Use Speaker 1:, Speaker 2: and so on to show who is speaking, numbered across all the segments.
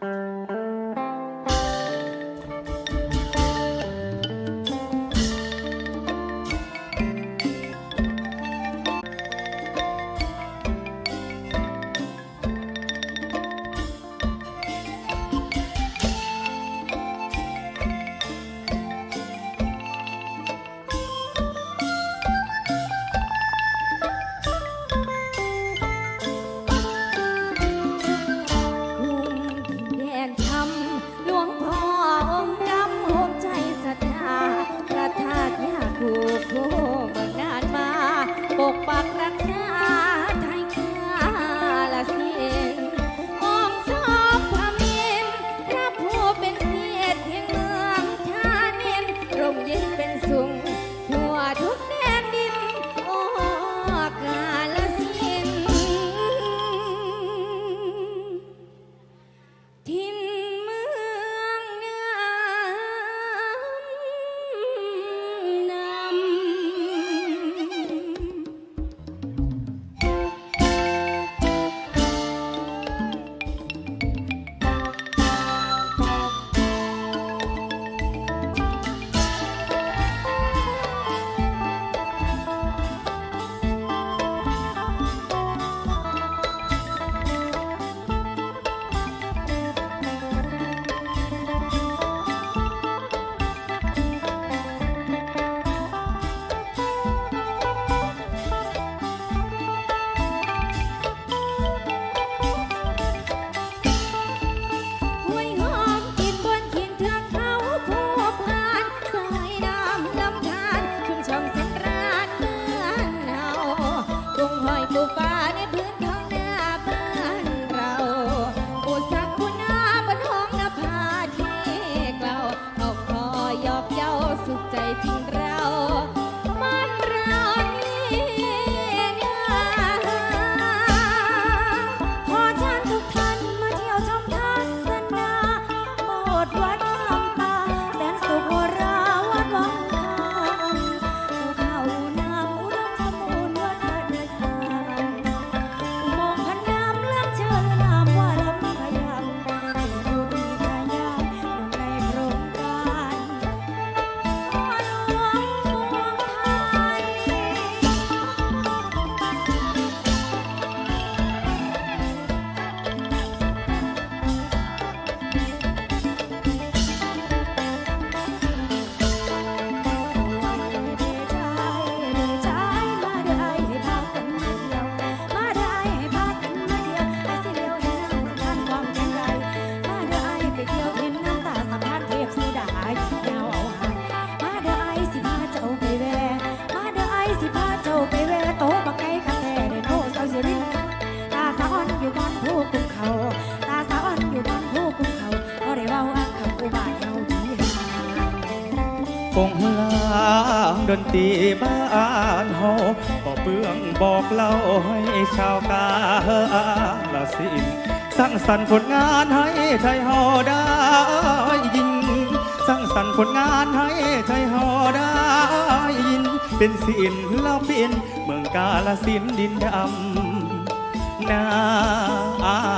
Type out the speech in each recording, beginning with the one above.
Speaker 1: คุ ปก งลางดนต
Speaker 2: รีบ้านเฮาก็เบื้องบอกเล่าให้ชาวกาลสินสร้างสรรค์ผลงานให้ไทยเฮาได้ยินสร้างสรรค์ผลงานให้ไทยเฮาได้ยิน เป็นศิลปินเมืองกาลสินดินดำน้ำ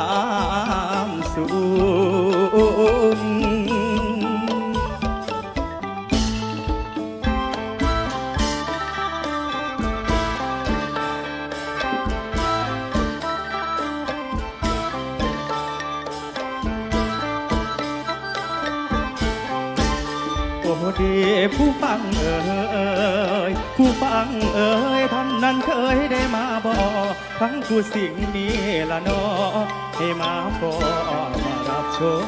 Speaker 2: ดีผู้ฟังเอ่ยผู้ฟังเอ่ยท่านนั้นเคยได้มาบอกฟังกูสิ่งนี้ละนอให้มาพอมารับชม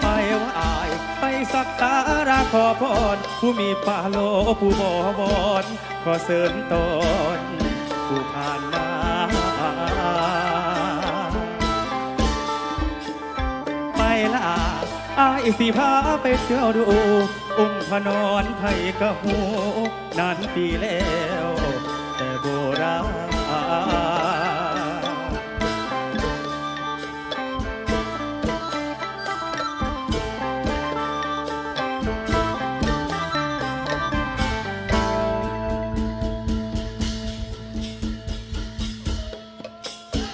Speaker 2: ไปไหวายไปสักการะขอพรผู้มีป่าโลผู้บอบอนขอเสริญตนผู้ผ่านมา ละอายสิพาไปเที่ยวดู อุ้มพนอนไทยกะหูนานปีแล้ว แต่โบราณ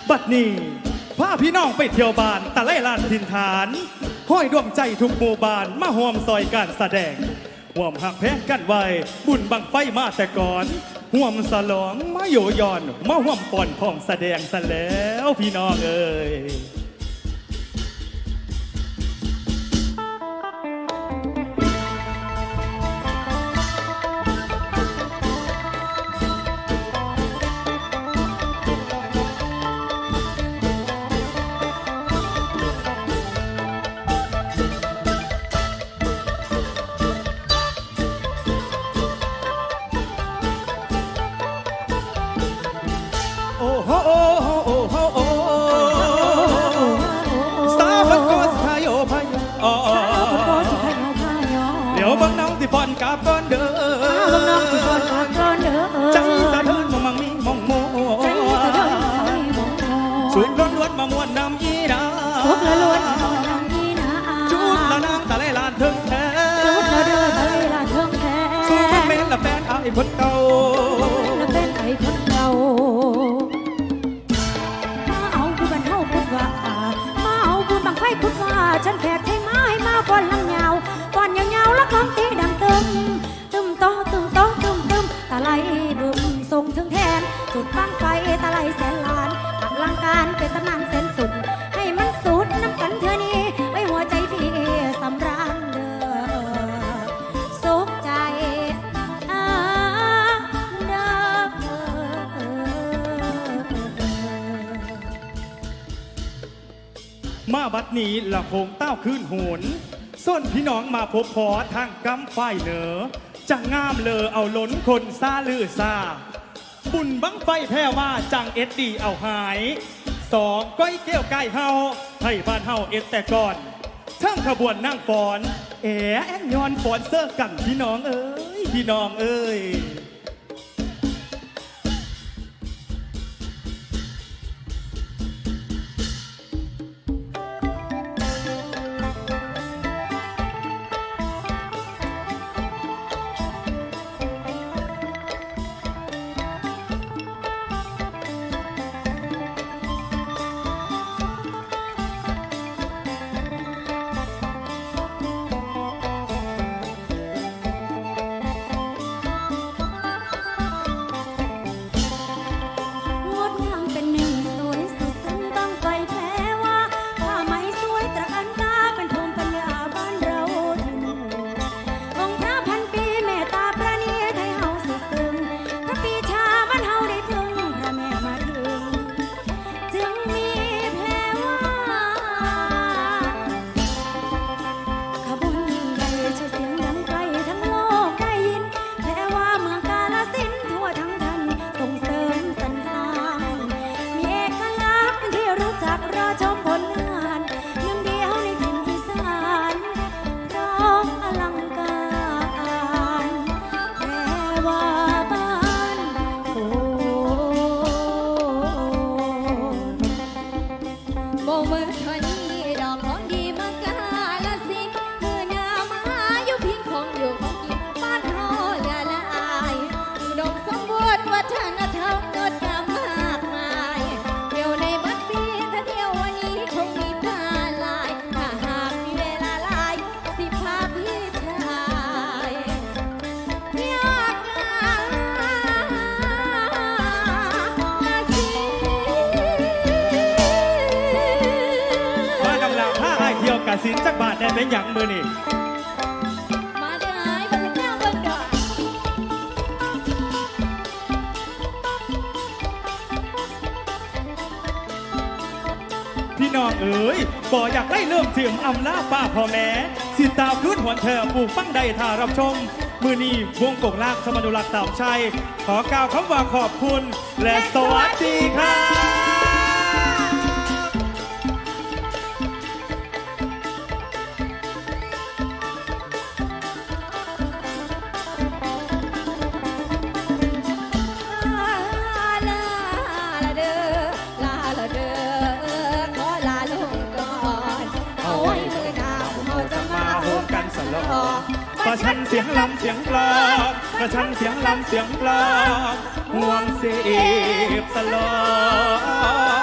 Speaker 2: บัดนี้าพี่น้องไปเที่ยวบ้านตะไลลานทินฐานห้อยดวงใจทุกหมู่บ้านมาห่วมซอยการแสดงห่วมหักแพงกันไว้ บุญบังไฟมาแต่ก่อนห่วมสลองมาโยยอนมาห่วมป่อนพ้องแสดงซะแล้วพี่น้องเอ้ย ดี๋ยวเบังน้องสิพอนกลับก่อนเด้อ
Speaker 1: อ้าวเบิ่งน้องสิก่อนก่อนก่อนเด้อ
Speaker 2: ใจสะเทินมองมังมีมองโม
Speaker 1: ใจสะเทินใจมองมอง
Speaker 2: ชุดล้วนล้วนมามวนนำยีดา
Speaker 1: สุกละล้วนเอานางนี่นะ
Speaker 2: นี้ละ
Speaker 1: คงเต้า
Speaker 2: คืนโหนส้นพี่น้องมาพบพอทางกำไฟเหนอจังงามเลอเอาล้นคนซาลือซาบุญบังไฟแพ้ว่าจังเอ็ดดีเอาหายสองก้อยเกี้ยวไก่เฮาให้บ้านเฮาเอ็ดแต่ก่อนทั้งขบวนนั่งฟอน แอแอนยอนฟอนเซอร์กันพี่น้องเอ้ยพี่น้องเอ้ย
Speaker 1: สินจักบาท
Speaker 2: ได้เป็นอย่างมือนี่
Speaker 1: มาได้มาเป็นแนวเบิ่งดอก
Speaker 2: พี่น้องเอ๋ยบ่อยากไล่เริ่มเทียมอำลาป้าพ่อแม่สิตาวคืนหัวเธอปลูกฟังใดท่ารับชม มือนี้วงกงลากสมนุรักษ์สามชัย ขอกล่าวคำว่าขอบคุณ และสวัสดีครับ ประชันเสียงลำเสียงปลาประชันเสียงลำเสียงปลาห่วงเสียบตลอด